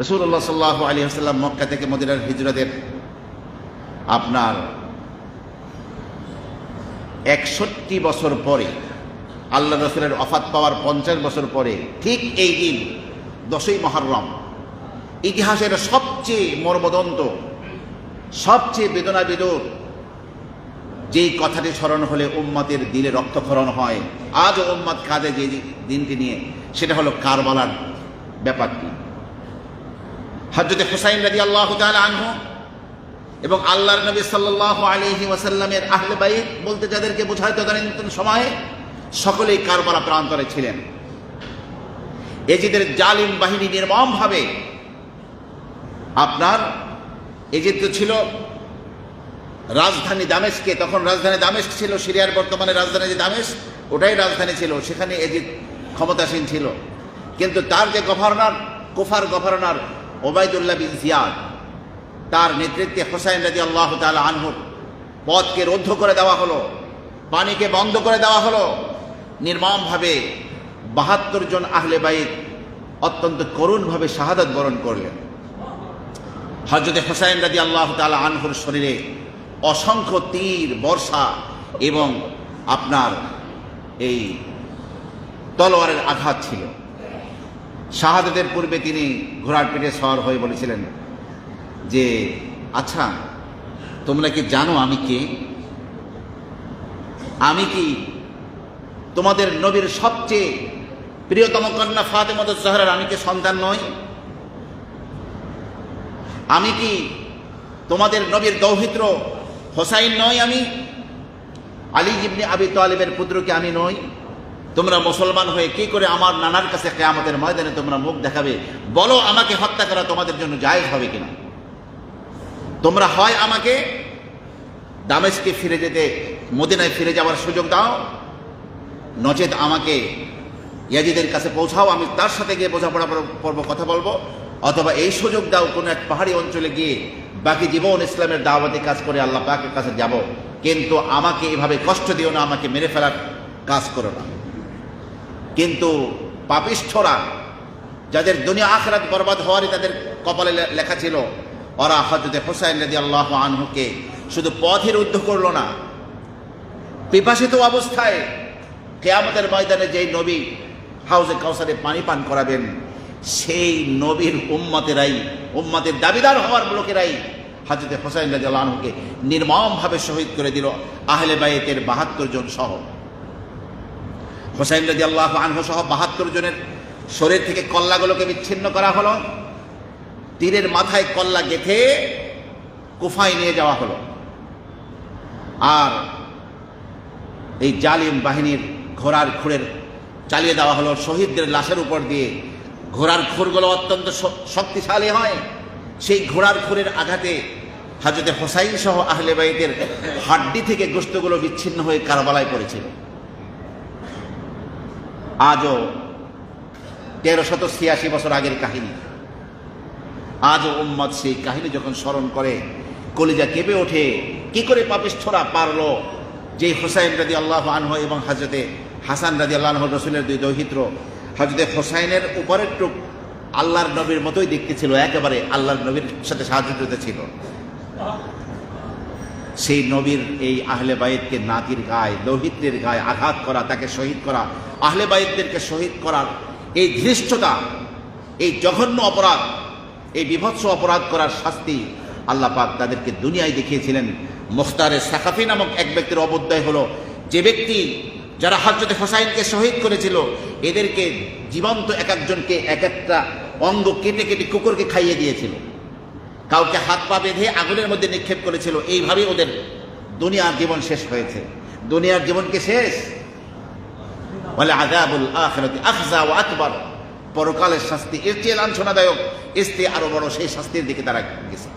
রসুল্লাহ সাল্লাহ আলী আসাল্লাম মক্কা থেকে মদিনার হিজরতের আপনার একষট্টি বছর পরে আল্লাহ রসুলের অফাত পাওয়ার পঞ্চাশ বছর পরে, ঠিক এই দিন, দশই মহরম, ইতিহাসের সবচেয়ে মর্মদন্ত, সবচেয়ে বেদনা বেদর, যেই কথাটি স্মরণ হলে উম্মতের দিলে রক্তক্ষরণ হয়। আজও উম্মত কাঁদে যে দিনটি নিয়ে, সেটা হলো কারবালার ব্যাপারটি। হজরতে হুসাইন রাজি আল্লাহ আনহু এবং আল্লাহর নবী সাল্লাহ আলহি ওয়াসাল্লামের আহলে বাইত বলতে যাদেরকে বোঝায় তদানীন্তন সময়ে, সকলেই কারবালা প্রান্তরে ছিলেন। এজিদের জালিম বাহিনী নির্মমভাবে আপনার এজিদ তো ছিল রাজধানী দামেশকে তখন রাজধানী দামেশ ছিল, সিরিয়ার বর্তমানে রাজধানী যে দামেশ ওটাই রাজধানী ছিল, সেখানে এজিদ ক্ষমতাসীন ছিল। কিন্তু তার যে গভর্নর, কোফার গভর্নর ওবায়দুল্লাহ বিন জিয়াদ, তার নেতৃত্বে হোসাইন রাজি আল্লাহ তাল আনহুর পথকে রুদ্ধ করে দেওয়া হলো, পানিকে বন্ধ করে দেওয়া হলো। নির্মমভাবে বাহাত্তর জন আহলে বাইত অত্যন্ত করুণভাবে শাহাদত বরণ করলেন। হজরত হোসাইন রাজি আল্লাহ তালা আনহুর শরীরে অসংখ্য তীর, বর্ষা এবং আপনার এই তলোয়ারের আঘাত ছিল। শাহাদতের পূর্বে তিনি ঘোড়ার পিঠে সওয়ার হয়ে বলেছিলেন যে আচ্ছা তোমরা কি জানো আমি কে? আমি কি তোমাদের নবীর সবচেয়ে প্রিয়তম কন্যা ফাতেমত জহরার আমি কি সন্তান নই? আমি কি তোমাদের নবীর দৌহিত্র হোসাইন নই আমি? আলী জিবনি আবি তালিবের পুত্রকে আমি নই? তোমরা মুসলমান হয়ে কি করে আমার নানার কাছে কেয়ামতের ময়দানে তোমরা মুখ দেখাবে? বলো আমাকে হত্যা করা তোমাদের জন্য জায়েজ হবে কিনা? তোমরা হয় আমাকে দামেশকে ফিরে যেতে, মদিনায় ফিরে যাওয়ার সুযোগ দাও। নচেত আমাকে ইয়াজিদের কাছে পৌঁছাও, আমি তার সাথে গিয়ে বোঝাপড়া পর্ব কথা বলব। অথবা এই সুযোগ দাও, কোনো এক পাহাড়ি অঞ্চলে গিয়ে বাকি জীবন ইসলামের দাওয়াতি কাজ করে আল্লাহ পাকের কাছে যাব। কিন্তু আমাকে এভাবে কষ্ট দিও না, আমাকে মেরে ফেলার কাজ করো না। কিন্তু পাপিষ্ঠরা যাদের দুনিয়া আখরাত বরবাদ হওয়ারই তাদের কপালে লেখা ছিল, ওরা হজরত হোসাইন রাজি আল্লাহ আনহুকে শুধু পথের উদ্ধ করল না। পিপাসিত অবস্থায় কেয়ামতের ময়দানে যেই নবী হাউসে কাউসারে পানি পান করাবেন, সেই নবীর উম্মতেরাই, উম্মতের দাবিদার হওয়ার লোকেরাই হাজরত হোসাইন রাজি আল্লাহকে নির্মমভাবে শহীদ করে দিল। আহলে বাইতের বাহাত্তর জন সহ। হোসাইন রাজি আল্লাহ আনহু সহ বাহাত্তর জনের শরীর থেকে কল্লাগুলোকে বিচ্ছিন্ন করা হলো। তীরের মাথায় কল্লা গেথে কুফায় নিয়ে যাওয়া হলো। আর এই জালিম বাহিনীর ঘোড়ার খুঁড়ের চালিয়ে দেওয়া হলো। শহীদদের লাশের উপর দিয়ে ঘোড়ার খুরগুলো অত্যন্ত শক্তিশালী হয়। সেই ঘোড়ার খুরের আঘাতে হাজরতে হোসাইন সহ আহলে হাড্ডি থেকে গোস্তগুলো বিচ্ছিন্ন হয়ে কারবালায় পড়েছিল। আজও তেরোশত ছিয়াশি বছর আগের কাহিনী। আজও উম্মদ সেই কাহিনী যখন স্মরণ করে, কলিজা কেঁপে ওঠে, কি করে পাপিষ্ঠরা পারল? যে হোসাইন রাজি আল্লাহ আনহ এবং হাজরতে হাসান রাজি আল্লাহ রসুলের দুই দৌহিত্র হজরতে হোসাইনের উপরের টুক আল্লাহর নবীর মতোই দেখতে ছিল, একেবারে আল্লাহর নবীর সাথে সাহায্য ছিল। সেই নবীর এই আহলে বাইদকে নাতির গায়ে দৌহিত্রের গায়ে আঘাত করা, তাকে শহীদ করা, আহলে বাইদদেরকে শহীদ করার এই ধৃষ্টতা, এই জঘন্য অপরাধ, এই বিভৎস অপরাধ করার শাস্তি আল্লাহ পাক তাদেরকে দুনিয়ায় দেখিয়েছিলেন। মোখতারে সাকাফি নামক এক ব্যক্তির অবদ্যয় হলো, যে ব্যক্তি যারা হজরতে হোসাইনকে শহীদ করেছিল, এদেরকে জীবন্ত এক একজনকে এক একটা অঙ্গ কেটে কেটে কুকুরকে খাইয়ে দিয়েছিল। কাউকে হাত পা বেঁধে আগুনের মধ্যে নিক্ষেপ করেছিল, এইভাবেই ওদের দুনিয়ার জীবন শেষ হয়েছে। দুনিয়ার জীবনকে শেষ? বলে আজাবুল আখরাতি আফজা ও আকবর। পরকালের শাস্তি, এর চেয়ে লাঞ্ছনাদায়ক চেয়ে আরও বড় সেই শাস্তির দিকে তারা গেছে।